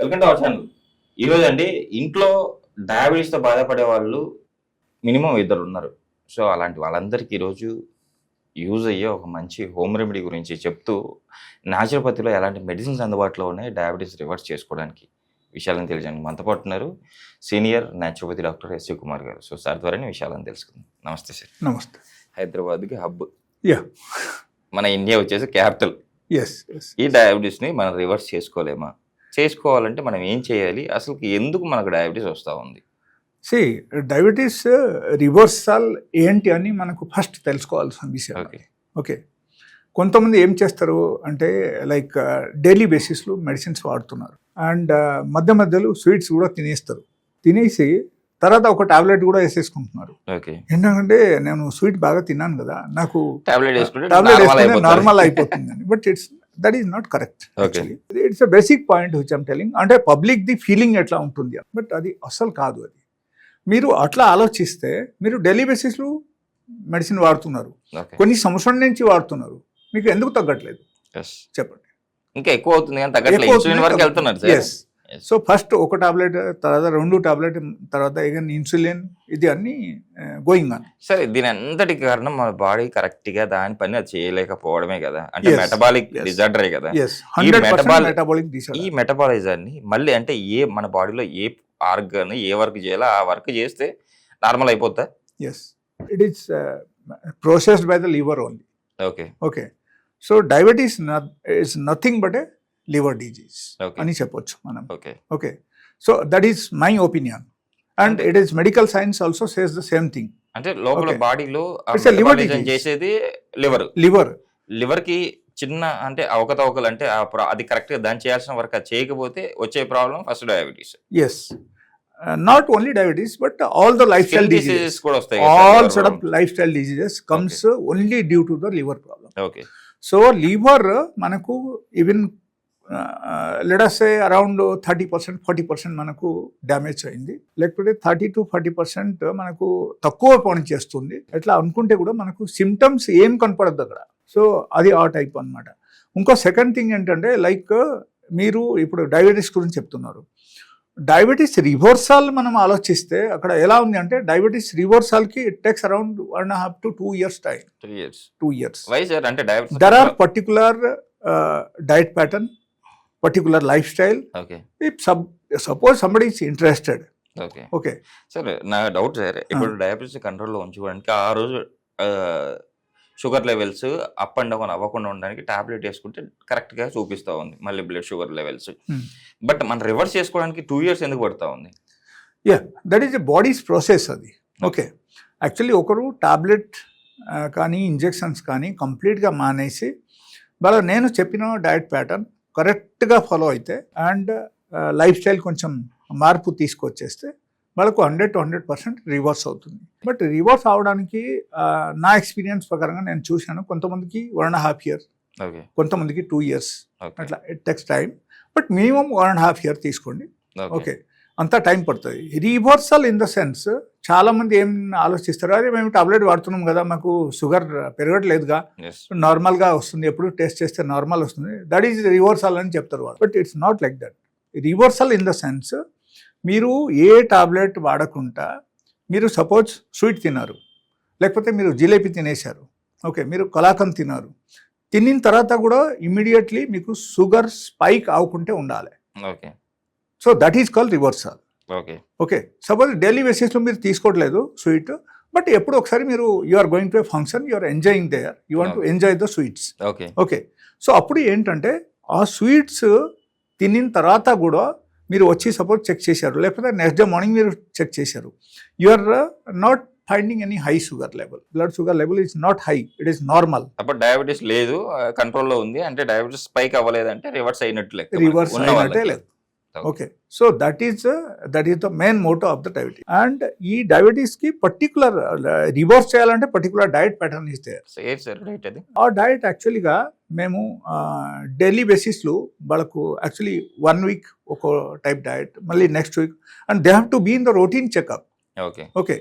Welcome to our channel ఈరోజు అండి ఇంట్లో డయాబెటీస్తో బాధపడే వాళ్ళు మినిమం ఇద్దరు ఉన్నారు. సో అలాంటి వాళ్ళందరికీ ఈరోజు యూజ్ అయ్యే ఒక మంచి హోమ్ రెమెడీ గురించి చెప్తూ న్యాచురోపతిలో ఎలాంటి మెడిసిన్స్ అందుబాటులో ఉన్నాయి డయాబెటీస్ రివర్స్ చేసుకోవడానికి విషయాలను తెలియజేయండి మనతో పాటు ఉన్నారు senior naturopathy doctor SV Kumar garu. So sir ద్వారానే విషయాలను తెలుసుకుందాం. నమస్తే సార్. నమస్తే. హైదరాబాద్కి హబ్ యా మన ఇండియా వచ్చేసి క్యాపిటల్ ఎస్ ఎస్ ఈ డయాబెటీస్ని మనం రివర్స్ చేసుకోలేమా? చేసుకోవాలంటే మనం ఏం చేయాలి? అసలు ఎందుకు మనకు డయాబెటీస్ వస్తూ ఉంది? సి డయాబెటీస్ రివర్సల్ ఏంటి అని మనకు ఫస్ట్ తెలుసుకోవాల్సిన విషయం ఓకే. ఓకే. కొంతమంది ఏం చేస్తారు అంటే లైక్ డైలీ బేసిస్లో మెడిసిన్స్ వాడుతున్నారు. అండ్ మధ్య మధ్యలో స్వీట్స్ కూడా తినేస్తారు. తినేసి తర్వాత ఒక టాబ్లెట్ కూడా వేసేసుకుంటున్నారు. ఎందుకంటే నేను స్వీట్ బాగా తిన్నాను కదా నాకు టాబ్లెట్ టాబ్లెట్ వేసుకుంటే. నార్మల్ అయిపోతుంది but it's that is not correct. It's a basic point which I'm telling అంటే పబ్లిక్ ది ఫీలింగ్ ఎట్లా ఉంటుంది? బట్ అది అస్సలు కాదు అది. మీరు అట్లా ఆలోచిస్తే మీరు డైలీ బేసిస్లో మెడిసిన్ వాడుతున్నారు. కొన్ని సంవత్సరం నుంచి వాడుతున్నారు. మీకు ఎందుకు తగ్గట్లేదు. చెప్పండి. ఇంకా ఎక్కువ అవుతుంది కానీ తగ్గట్లేదు. వరకు వెళ్తున్నారు. సో ఫస్ట్ ఒక టాబ్లెట్ తర్వాత రెండు టాబ్లెట్ తర్వాత ఇన్సులిన్ ఇది అన్ని గోయింగ్ ఆన్ సరే దీని అంతటి కారణం మన బాడీ కరెక్ట్గా దాని పని అది చేయలేకపోవడమే కదా. అంటే. మెటబాలిక్. డిజార్డరే కదా. మెటాబాలిక్ ఈ డిసార్డర్ మెటబాలిజాన్ని మళ్ళీ అంటే ఏ మన బాడీలో ఏ ఆర్గన్ ఏ వర్క్ చేయాలో ఆ వర్క్ చేస్తే normal అయిపోద్దా? Yes it is processed by the liver only okay okay so diabetes is nothing but a liver disease అని చెప్పొచ్చు మనం. Okay okay so that is my opinion and it is medical science also says the same thing అంటే లోపల. బాడీలో disease. చేసేది liver. Liver లివర్కి చిన్న అంటే అవకతవకలు అంటే అది కరెక్ట్గా దాని చేయాల్సిన వర్క్ చేయకపోతే వచ్చే problem first diabetes. Yes not only diabetes but all the lifestyle diseases diseases కూడా వస్తాయి all sort of lifestyle diseases comes only due to the liver problem okay so liver మనకు even let's say around thirty percent forty percent మనకు damage అయింది. లేకపోతే thirty to forty percent మనకు తక్కువ పని చేస్తుంది. ఎట్లా అనుకుంటే కూడా మనకు సిమ్టమ్స్ ఏం కనపడద్దు అక్కడ. సో అది ఆ టైప్ అన్నమాట. ఇంకో సెకండ్ థింగ్ ఏంటంటే లైక్ మీరు ఇప్పుడు డయాబెటీస్ గురించి చెప్తున్నారు. డయాబెటీస్ రివర్సల్ మనం ఆలోచిస్తే అక్కడ ఎలా ఉంది అంటే diabetes రివర్సల్కి it takes around one and half to two years time three years two years sir అంటే diabetes there are particular uh, diet pattern particular lifestyle. Okay if sub, suppose somebody is interested. Okay sir నా doubt sir ఇప్పుడు diabetes కంట్రోల్లో ఉంచుకోవడానికి ఆ రోజు sugar levels up and down అవ్వకుండా ఉండడానికి tablet వేసుకుంటే కరెక్ట్గా చూపిస్తా ఉంది. మళ్ళీ బ్లడ్ షుగర్ లెవెల్స్. బట్ మనం రివర్స్ చేసుకోవడానికి టూ ఇయర్స్ ఎందుకు పడతా ఉంది? Yeah that is a body's process అది. ఓకే యాక్చువల్లీ ఒకరు టాబ్లెట్ కానీ ఇంజెక్షన్స్ కానీ కంప్లీట్గా మానేసి వాళ్ళ నేను చెప్పిన డయట్ ప్యాటర్న్ కరెక్ట్గా ఫాలో అయితే అండ్ లైఫ్ స్టైల్ కొంచెం మార్పు తీసుకొచ్చేస్తే వాళ్ళకు hundred to hundred percent reverse అవుతుంది. బట్ రివర్స్ అవడానికి నా ఎక్స్పీరియన్స్ ప్రకారంగా నేను చూశాను కొంతమందికి వన్ అండ్ హాఫ్ ఇయర్ కొంతమందికి టూ ఇయర్స్ అట్లా it takes time but minimum one and half year తీసుకోండి. ఓకే. అంత టైం పడుతుంది. రివర్సల్ ఇన్ ద సెన్స్ చాలా మంది ఏం ఆలోచిస్తారు? అదే మేము టాబ్లెట్ వాడుతున్నాం కదా మాకు షుగర్ పెరగట్లేదుగా. నార్మల్గా వస్తుంది. ఎప్పుడు టెస్ట్ చేస్తే నార్మల్ వస్తుంది. దట్ ఈజ్ రివర్సల్ అని చెప్తారు వాళ్ళు. But it's not like that reversal in the sense మీరు ఏ టాబ్లెట్ వాడకుండా మీరు సపోజ్ స్వీట్ తిన్నారు. లేకపోతే మీరు జిలేబీ తినేశారు. ఓకే మీరు కలాకం తిన్నారు. తినిన తర్వాత కూడా ఇమీడియట్లీ మీకు షుగర్ స్పైక్ అవ్వకుంటే ఉండాలి. Okay. So that is call reversal okay okay suppose daily బేసిస్లో మీరు తీసుకోవట్లేదు స్వీట్ బట్ ఎప్పుడు ఒకసారి మీరు you are going to a function you are enjoying there you want. Enjoy the sweets okay okay so అప్పుడు ఏంటంటే ఆ స్వీట్స్ తినిన తర్వాత కూడా మీరు వచ్చి సపోజ్ చెక్ చేశారు. లేకపోతే నెక్స్ట్ డే మార్నింగ్ మీరు చెక్ చేశారు. You are not finding any high sugar level blood sugar level is not high it is normal అప్పుడు డయాబెటీస్ లేదు కంట్రోల్లో ఉంది. అంటే డయాబెటీస్ స్పైక్ అవ్వలేదు అంటే రివర్స్ అయినట్టు లెక్క రివర్స్ అయినట్టే. లేదు. Okay so that is that is the main motto of the diabetes and ఈ డయాబెటీస్కి పర్టికులర్ రివర్స్ చేయాలంటే పర్టికులర్ డయట్ ప్యాటర్న్ ఇస్తే ఆ డయట్ యాక్చువల్గా మేము డైలీ బేసిస్లో వాళ్ళకు యాక్చువల్లీ వన్ వీక్ ఒక టైప్ డయట్ మళ్ళీ next week and they have to be in the routine checkup okay okay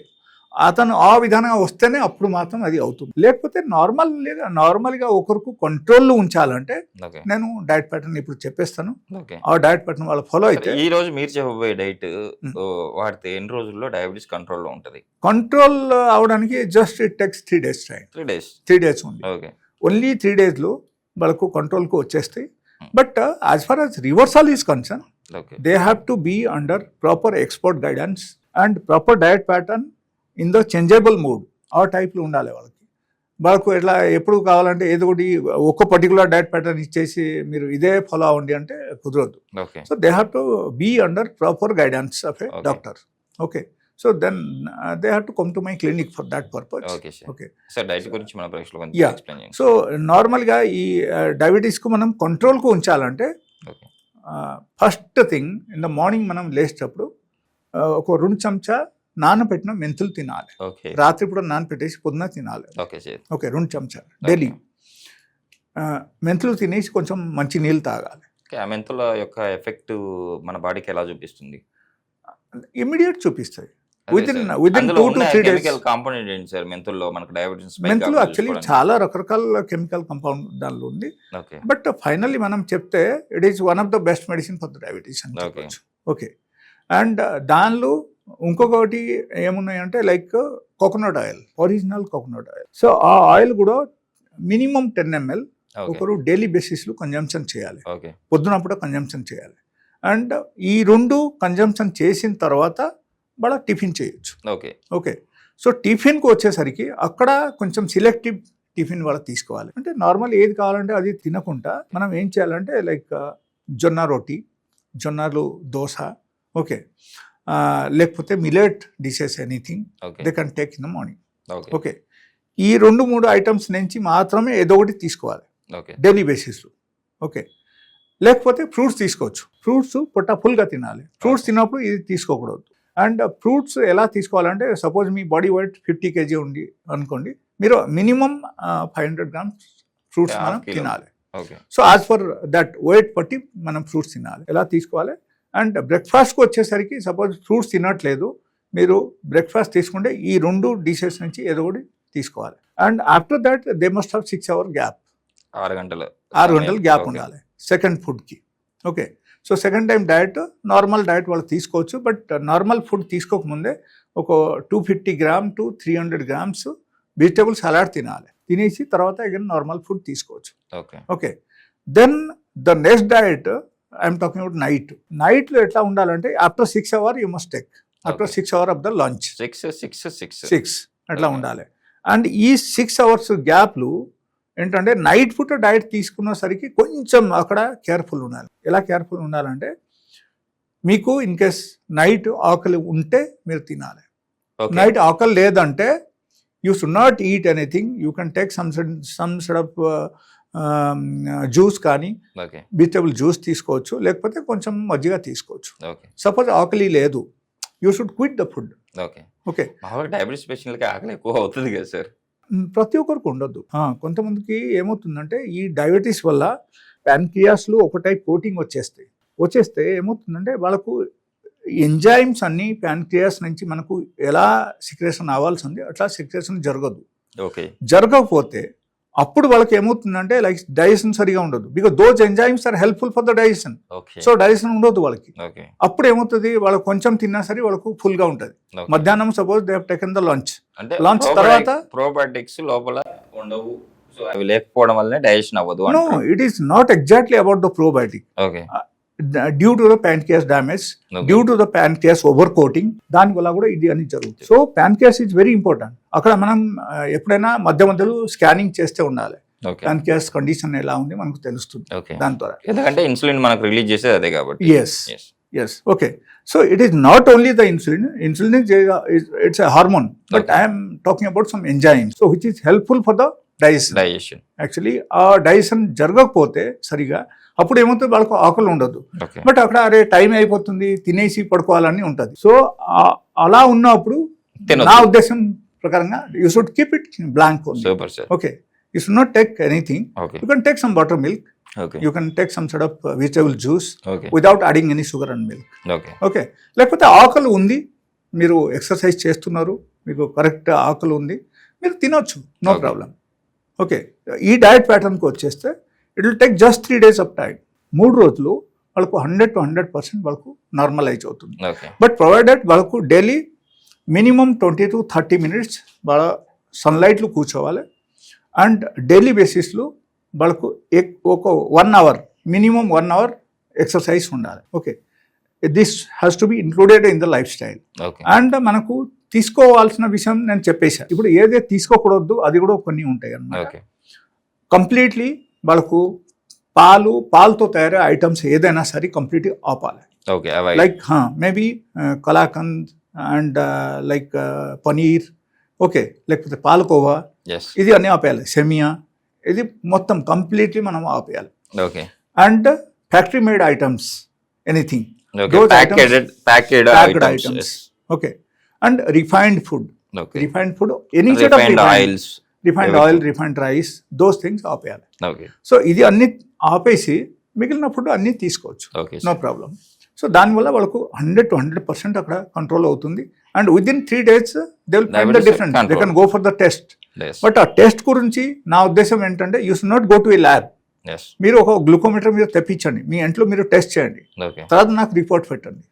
అతను ఆ విధానంగా వస్తేనే అప్పుడు మాత్రం అది అవుతుంది. లేకపోతే నార్మల్ నార్మల్గా ఒకరికి కంట్రోల్లో ఉంచాలంటే నేను డైట్ ప్యాటర్న్ ఇప్పుడు చెప్పేస్తాను. ఆ డైట్ ప్యాటర్న్ వాళ్ళు ఫాలో అయితే ఈ రోజు మీరు చెప్పబోయే డైట్ వాడితే ఎన్ని రోజుల్లో డయాబెటీస్ కంట్రోల్లో ఉంటుంది? కంట్రోల్ అవడానికి just it takes three days time three days three days ఉంది ఓన్లీ త్రీ డేస్లో వాళ్ళకు కంట్రోల్కు వచ్చేస్తాయి. But as far as reversal is concern they have to be under proper expert guidance and proper diet pattern in the changeable mood ఆ టైప్లో ఉండాలి వాళ్ళకి. వాళ్ళకు ఎట్లా ఎప్పుడు కావాలంటే ఏదో ఒకటి ఒక పర్టికులర్ డయట్ ప్యాటర్న్ ఇచ్చేసి మీరు ఇదే ఫాలో అవ్వండి అంటే కుదరదు. So they have to be under proper guidance of a. Doctor. Okay. So then they have to come to my clinic for that purpose. Okay diet గురించి మన సో నార్మల్గా ఈ డయాబెటీస్కు మనం కంట్రోల్కు ఉంచాలంటే first thing in the morning మనం లేచేటప్పుడు ఒక రెండు చెంచా నానబెట్టిన మెంతులు తినాలి. ఓకే. రాత్రి కూడా నానబెట్టేసి పొద్దున తినాలి. ఓకే సార్ ఓకే రెండు చెంచా డైలీ. మెంతులు తినేసి కొంచెం మంచి నీళ్ళు తాగాలి. మెంతుల యొక్క ఎఫెక్ట్ మన బాడీకి ఎలా చూపిస్తుంది? కాంపోనెంట్ ఏంటి సార్? మెంతుల్లో మనకు డయాబెటీస్ మెంతులు యాక్చువల్లీ చాలా రకరకాల కెమికల్ కంపౌండ్ దానిలో ఉంది. ఓకే. బట్ ఫైనల్లీ మనం చెప్తే it is one of the best medicine for the diabetes అని ఓకే. అండ్ దానిలో ఇంకొకటి ఏమున్నాయంటే like coconut oil original coconut oil. So ఆ ఆయిల్ కూడా మినిమం టెన్ ఎంఎల్ ఒకరు డైలీ బేసిస్లో కన్జంప్షన్ చేయాలి. పొద్దునప్పుడు కన్జంప్షన్ చేయాలి. అండ్ ఈ రెండు కన్జంప్షన్ చేసిన తర్వాత వాళ్ళ టిఫిన్ చేయొచ్చు. ఓకే. ఓకే. సో టిఫిన్కి వచ్చేసరికి అక్కడ కొంచెం సిలెక్టివ్ టిఫిన్ వాళ్ళ తీసుకోవాలి. అంటే నార్మల్ ఏది కావాలంటే అది తినకుండా మనం ఏం చేయాలంటే లైక్ జొన్న రొట్టి జొన్నలు దోశ ఓకే. లేకపోతే millet dishes anything they can take in the morning okay ఈ రెండు మూడు ఐటమ్స్ నుంచి మాత్రమే ఏదో ఒకటి తీసుకోవాలి. డైలీ బేసిస్లో ఓకే లేకపోతే ఫ్రూట్స్ తీసుకోవచ్చు. ఫ్రూట్స్ పొట్ట ఫుల్గా తినాలి. ఫ్రూట్స్ తిన్నప్పుడు ఇది తీసుకోకూడదు. అండ్ ఫ్రూట్స్ ఎలా తీసుకోవాలంటే సపోజ్ మీ బాడీ వెయిట్ ఫిఫ్టీ కేజీ ఉంది అనుకోండి మీరు minimum five hundred grams fruits మనం. తినాలి. So as for that weight బట్టి మనం ఫ్రూట్స్ తినాలి. ఎలా తీసుకోవాలి? అండ్ బ్రేక్ఫాస్ట్కి వచ్చేసరికి సపోజ్ ఫ్రూట్స్ తినట్లేదు మీరు బ్రేక్ఫాస్ట్ తీసుకుంటే ఈ రెండు డిషెస్ నుంచి ఏదో ఒకటి తీసుకోవాలి. And after that they must have six hour gap. ఆరు గంటలు. ఆరు గంటలు గ్యాప్. ఉండాలి. సెకండ్ ఫుడ్కి. Okay. So second time diet normal diet వాళ్ళు తీసుకోవచ్చు బట్ నార్మల్ ఫుడ్ తీసుకోకముందే ఒక two fifty gram to three hundred grams vegetable salad తినాలి. తినేసి తర్వాత అగైన్ నార్మల్ ఫుడ్ తీసుకోవచ్చు. Okay. Okay. Then the next diet I'm talking about night నైట్లో ఎట్లా ఉండాలంటే after six hour you must take after. Six hour of the lunch six six six six అట్లా. ఉండాలి. And ఈ సిక్స్ అవర్స్ గ్యాప్లు ఏంటంటే night పూట diet తీసుకున్నసరికి కొంచెం అక్కడ కేర్ఫుల్ ఉండాలి. ఎలా కేర్ఫుల్ ఉండాలంటే మీకు ఇన్ కేస్ నైట్ ఆకలి ఉంటే మీరు తినాలి. నైట్ ఆకలి లేదంటే you should not eat anything you can take some some sort of juice కానీ వెజిటబుల్ జ్యూస్ తీసుకోవచ్చు లేకపోతే కొంచెం మజ్జిగ తీసుకోవచ్చు. సపోజ్ ఆకలి లేదు you should quit the food. Okay. Okay. Diabetes పేషెంట్లకి ఆకలి ఎక్కువ అవుతుంది కదా సార్. ప్రతి ఒక్కరికి ఉండొద్దు. కొంతమందికి ఏమవుతుందంటే ఈ డయాబెటీస్ వల్ల ప్యాన్క్రియాస్లో ఒక టైప్ కోటింగ్ వచ్చేస్తాయి. వచ్చేస్తే ఏమవుతుందంటే వాళ్ళకు ఎంజైమ్స్ అన్ని ప్యాన్క్రియాస్ నుంచి మనకు ఎలా సిక్రేషన్ అవ్వాల్సి ఉంది అట్లా సిక్రేషన్ జరగదు. ఓకే. జరగకపోతే అప్పుడు వాళ్ళకి ఏమవుతుందంటే లైక్ డైజెషన్ సరిగా ఉండదు. Because those enzymes are helpful for the digestion so digestion ఉండదు వాళ్ళకి. అప్పుడు ఏమవుతుంది? వాళ్ళకి కొంచెం తిన్నా సరే వాళ్ళకు ఫుల్గా ఉంటుంది. ఓకే. మధ్యాహ్నం suppose they taken the lunch lunch. తర్వాత- ప్రోబయోటిక్స్ లోపల ఉండవు. లేకపోవడం వల్లనే డైజెషన్ అవ్వదు no it is not exactly about the probiotic due to the pancreas damage due to the pancreas over coating దాని వల్ల కూడా ఇది అని జరుగుతుంది. So pancreas is very important అక్కడ మనం ఎప్పుడైనా మధ్య మధ్యలో స్కానింగ్ చేస్తే ఉండాలి. ఓకే ప్యాన్కియాస్ కండిషన్ ఎలా ఉంది మనకు తెలుస్తుంది. దాని ద్వారా. ఎందుకంటే ఇన్సులిన్ మనకు రిలీజ్ చేసేది అదే కాబట్టి. Yes Yes. Yes okay so it is not only the insulin insulin it's a hormone but. I'm talking about some enzyme so which is helpful for the digestion digestion. Actually ఆ digestion జరగకపోతే సరిగా అప్పుడు ఏమవుతుంది? వాళ్ళకు ఆకలి ఉండదు. But అక్కడ అరే టైం అయిపోతుంది తినేసి పడుకోవాలని ఉంటుంది. సో అలా ఉన్నప్పుడు. నా ఉద్దేశం ప్రకారంగా you should keep it blank okay. You should not take anything. You can take some buttermilk. You can take some side of vegetable juice okay. Without adding any sugar and milk. Okay. లేకపోతే ఆకలి ఉంది మీరు exercise చేస్తున్నారు మీకు correct ఆకలి ఉంది మీరు తినొచ్చు. నో. ప్రాబ్లం. ఓకే. ఈ డయట్ ప్యాటర్న్కి వచ్చేస్తే it will take just three days of time మూడు రోజులు వాళ్ళకు హండ్రెడ్ టు హండ్రెడ్ పర్సెంట్ వాళ్ళకు నార్మలైజ్ అవుతుంది. బట్ ప్రొవైడెడ్ వాళ్ళకు daily minimum twenty to thirty minutes వాళ్ళ సన్లైట్లో కూర్చోవాలి. అండ్ డైలీ బేసిస్లో వాళ్ళకు ఎక్- ఒక one hour minimum one hour exercise ఉండాలి. Okay. This has to be included in the lifestyle and మనకు తీసుకోవాల్సిన విషయం నేను చెప్పేశాను. ఇప్పుడు ఏదైతే తీసుకోకూడదు అది కూడా కొన్ని ఉంటాయి అన్నమాట. ఓకే. కంప్లీట్లీ వాళ్ళకు పాలు పాలతో తయారయ్యే ఐటమ్స్ ఏదైనా సరే కంప్లీట్గా ఆపాలి. kalakand and uh, like uh, paneer. Okay లేకపోతే పాలకోవా. ఇది అన్నీ ఆపేయాలి. సెమియా. ఇది మొత్తం కంప్లీట్లీ మనం ఆపేయాలి. Okay. And factory made items anything items okay and refined food. Refined food any refined oils refined oil refined rice those things ఆపేయాలి. సో ఇది అన్ని ఆపేసి మిగిలిన ఫుడ్ అన్నీ తీసుకోవచ్చు. నో ప్రాబ్లం సో దానివల్ల వాళ్ళకు హండ్రెడ్ టు హండ్రెడ్ పర్సెంట్ అక్కడ కంట్రోల్ అవుతుంది. And within three days they will find the difference they. Can go for the test but ఆ టెస్ట్ గురించి నా ఉద్దేశం ఏంటంటే you should not go to a lab మీరు ఒక గ్లూకోమీటర్ మీరు తెప్పించండి. మీ ఇంట్లో మీరు టెస్ట్ చేయండి. తర్వాత నాకు రిపోర్ట్ పెట్టండి.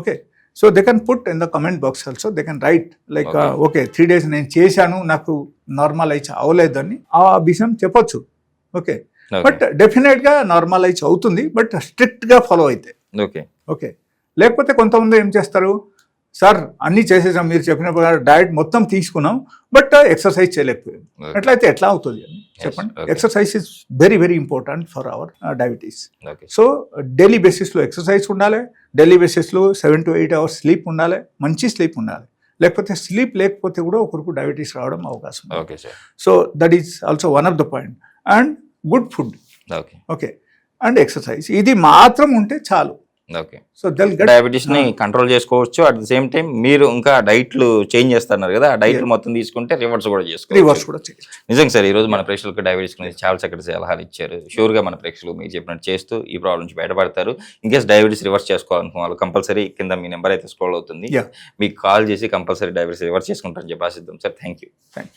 Okay so they can put in the comment box also they can write like. Okay three days నేను చేశాను నాకు నార్మలైజ్ అవ్వలేదని ఆ విషయం చెప్పొచ్చు. ఓకే బట్ డెఫినెట్గా నార్మలైజ్ అవుతుంది బట్ స్ట్రిక్ట్గా ఫాలో అయితే. ఓకే ఓకే లేకపోతే కొంతమంది ఏం చేస్తారు? సార్ అన్నీ చేసేసాం మీరు చెప్పిన డయట్ మొత్తం తీసుకున్నాం బట్ ఎక్సర్సైజ్ చేయలేకపోయాం. ఎట్లయితే ఎట్లా అవుతుంది అని చెప్పండి. Exercise is very very important for our diabetes so daily బేసిస్లో ఎక్సర్సైజ్ ఉండాలి డైలీ బేసిస్లో seven to eight hours sleep ఉండాలి మంచి స్లీప్ ఉండాలి. లేకపోతే స్లీప్ లేకపోతే కూడా ఒకరికి డయాబెటీస్ రావడం అవకాశం ఉంది. Okay sir so that is also one of the point and good food okay okay and exercise ఇది మాత్రం ఉంటే చాలు. సో దెల్ గెట్ డయాబెటీస్ని కంట్రోల్ చేసుకోవచ్చు. అట్ ద సేమ్ టైం మీరు ఇంకా డైట్లు చేంజ్ చేస్తున్నారు కదా ఆ డైట్లు మొత్తం తీసుకుంటే రివర్స్ కూడా చేసుకోవచ్చు. రివర్స్ కూడా నిజంగా సార్ ఈ రోజు మన ప్రేక్షకులకు డయాబెటీస్ గురించి చాలా చక్కటి సలహాలు ఇచ్చారు. షూర్గా మన ప్రేక్షకులు మీరు చెప్పినట్టు చేస్తూ ఈ ప్రాబ్లం నుంచి బయటపడతారు. ఇన్ కేస్ డయాబెటీస్ రివర్స్ చేసుకోవాలనుకున్న వాళ్ళు కంపల్సరీ కింద మీ నెంబర్ అయితే స్క్రోల్ అవుతుంది. మీకు కాల్ చేసి కంపల్సరీ డయాబెటీస్ రివర్స్ చేసుకుంటారని చెప్పి ఆశిద్దాం sir. Thank you thank you